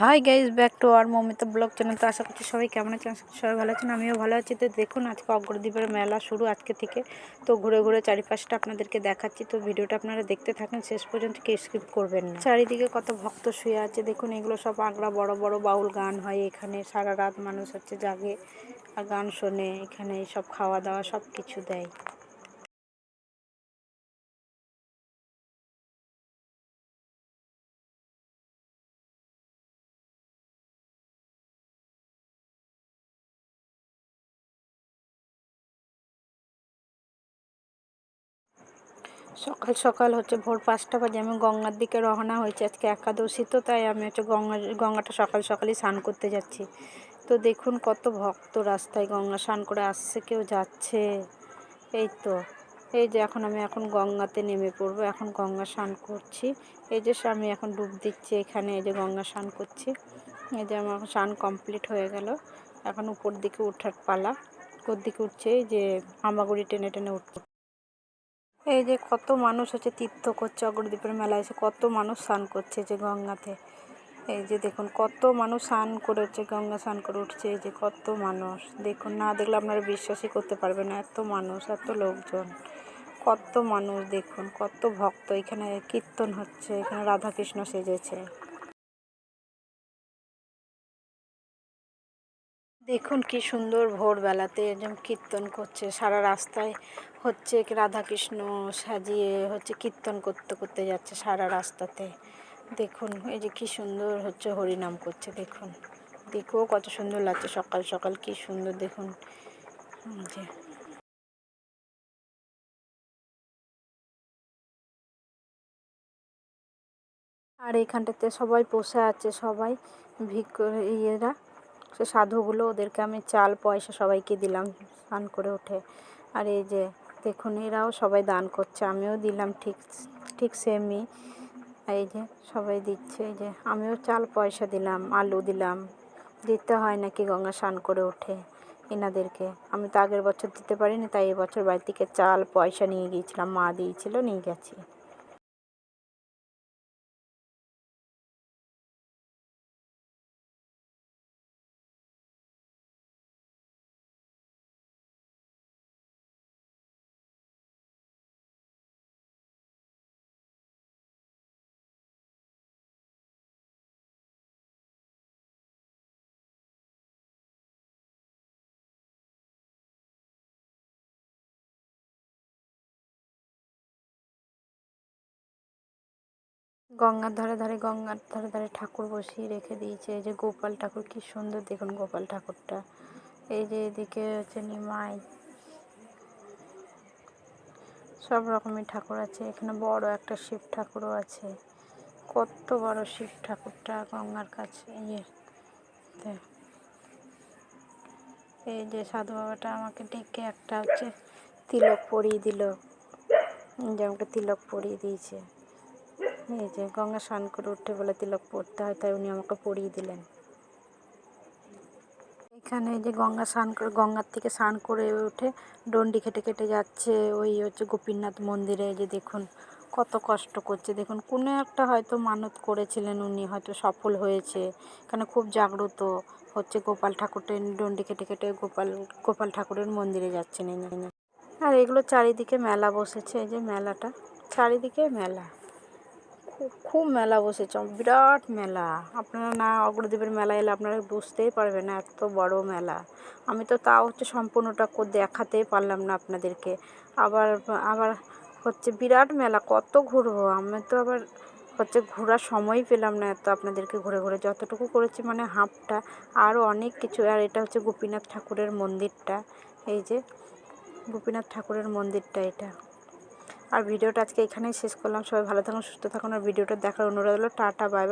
Hi guys back to our Mamita blog channel তো আশা করছি সবাই কেমন আছেন? আশা করছি সবাই ভালো আছেন। আমিও ভালো আছি। তো দেখুন, আজকে অগ্রদ্বীপের মেলা শুরু আজকে থেকে। তো ঘুরে ঘুরে চারিপাশটা আপনাদেরকে দেখাচ্ছি। তো ভিডিওটা আপনারা দেখতে থাকেন, শেষ পর্যন্ত কেউ স্কিপ করবেন না। চারিদিকে কত ভক্ত শুয়ে আছে। দেখুন, এগুলো সব আগ্রা বড় বড় বাউল গান হয় এখানে। সারা রাত মানুষ হচ্ছে জাগে আর গান শোনে। এখানে সব খাওয়া দাওয়া সব কিছু দেয়। সকাল সকাল হচ্ছে ভোর পাঁচটা বাজে, আমি গঙ্গার দিকে রওনা হয়েছি আজকে একাদশী তো, তাই আমি হচ্ছে গঙ্গা, গঙ্গাটা সকাল সকালই স্নান করতে যাচ্ছি। তো দেখুন কত ভক্ত রাস্তায় গঙ্গা স্নান করে আসছে, কেউ যাচ্ছে। এই তো, এই যে এখন আমি এখন গঙ্গাতে নেমে পড়ব, এখন গঙ্গা স্নান করছি। এই যে আমি এখন ডুব দিচ্ছি এখানে, এই যে গঙ্গা স্নান করছি। এই যে আমার স্নান কমপ্লিট হয়ে গেল। এখন উপর দিকে উঠার পালা, উপর দিকে উঠছে যে হামাগুড়ি টেনে টেনে উঠতে এই যে কত মানুষ হচ্ছে তীর্থ করছে, অগ্রদ্বীপের মেলায় এসে কত মানুষ স্নান করছে যে গঙ্গাতে। এই যে দেখুন, কত মানুষ স্নান করেছে গঙ্গা স্নান করে উঠছে, এই যে কত মানুষ। দেখুন, না দেখলে আপনারা বিশ্বাসই করতে পারবেন না, এত মানুষ, এত লোকজন, কত মানুষ, দেখুন, কত ভক্ত এখানে কীর্তন হচ্ছে, এখানে রাধাকৃষ্ণ সেজেছে। দেখুন কি সুন্দর ভোরবেলাতে একদম কীর্তন করছে। সারা রাস্তায় হচ্ছে রাধাকৃষ্ণ সাজিয়ে হচ্ছে কীর্তন করতে করতে যাচ্ছে সারা রাস্তাতে। দেখুন, এই যে কি সুন্দর হচ্ছে হরিনাম করছে, দেখুন। দেখেও কত সুন্দর লাগছে সকাল সকাল কি সুন্দর, দেখুন। যে। আর এখানটাতে সবাই বসে আছে, সবাই ভিক ইয়েরা। সে সাধুগুলো ওদেরকে আমি চাল, পয়সা সবাইকে দিলাম, স্নান করে উঠে। আর এই যে দেখুন এরাও সবাই দান করছে, আমিও দিলাম ঠিক ঠিক সেমই এই যে সবাই দিচ্ছে, এই যে আমিও চাল, পয়সা দিলাম, আলু দিলাম। দিতে হয় নাকি গঙ্গা স্নান করে উঠে এনাদেরকে। আমি তো আগের বছর দিতে পারিনি, তাই এবছর বাড়ি থেকে চাল, পয়সা নিয়ে গিয়েছিলাম, মা দিয়েছিল, নিয়ে গেছি। গঙ্গার ধারে ধারে, গঙ্গার ধারে ধারে ঠাকুর বসিয়ে রেখে দিয়েছে। এই যে গোপাল ঠাকুর, কি সুন্দর দেখুন গোপাল ঠাকুরটা। এই যে এদিকে হচ্ছে নিমাই। সব রকমের ঠাকুর আছে। এখানে বড় একটা শিব ঠাকুরও আছে। কত বড় শিব ঠাকুরটা গঙ্গার কাছে। ইয়ে এই যে সাধু বাবাটা আমাকে ডেকে একটা হচ্ছে তিলক পরিয়ে দিল। যে আমাকে তিলক পরিয়ে দিয়েছে। এই যে গঙ্গা স্নান করে উঠে বলে তিলক পড়তে হয়, তাই উনি আমাকে পড়িয়ে দিলেন। এখানে যে গঙ্গা স্নান করে, গঙ্গার থেকে স্নান করে উঠে ডন্ডি খেটে খেটে যাচ্ছে ওই হচ্ছে গোপীনাথ মন্দিরে। যে দেখুন কত কষ্ট করছে। দেখুন কোনো একটা হয়তো মানত করেছিলেন উনি, হয়তো সফল হয়েছে। এখানে খুব জাগ্রত হচ্ছে গোপাল ঠাকুরটা ডন্ডি কেটে কেটে গোপাল গোপাল ঠাকুরের মন্দিরে যাচ্ছেন আর এগুলো চারিদিকে মেলা বসেছে, এই যে মেলাটা, চারিদিকে মেলা। খুব খুব মেলা বসেছে, বিরাট মেলা। আপনারা না অগ্রদ্বীপের মেলা এলে আপনারা বুঝতেই পারবেন না, এত বড় মেলা। আমি তো তাও হচ্ছে সম্পূর্ণটা দেখাতেই পারলাম না আপনাদেরকে। আবার আবার হচ্ছে বিরাট মেলা, কত ঘুরবো। আমি তো আবার হচ্ছে ঘোরার সময় পেলাম না এত আপনাদেরকে ঘুরে ঘুরে। যতটুকু করেছি মানে হাফটা আরও অনেক কিছু। আর এটা হচ্ছে গোপীনাথ ঠাকুরের মন্দিরটা। এই যে, গোপীনাথ ঠাকুরের মন্দিরটা এটা। আর ভিডিওটা আজকে এখানেই শেষ করলাম। সবাই ভালো থাকুন, সুস্থ থাকুন, আর ভিডিওটা দেখার অনুরোধ হলো টাটা বাই।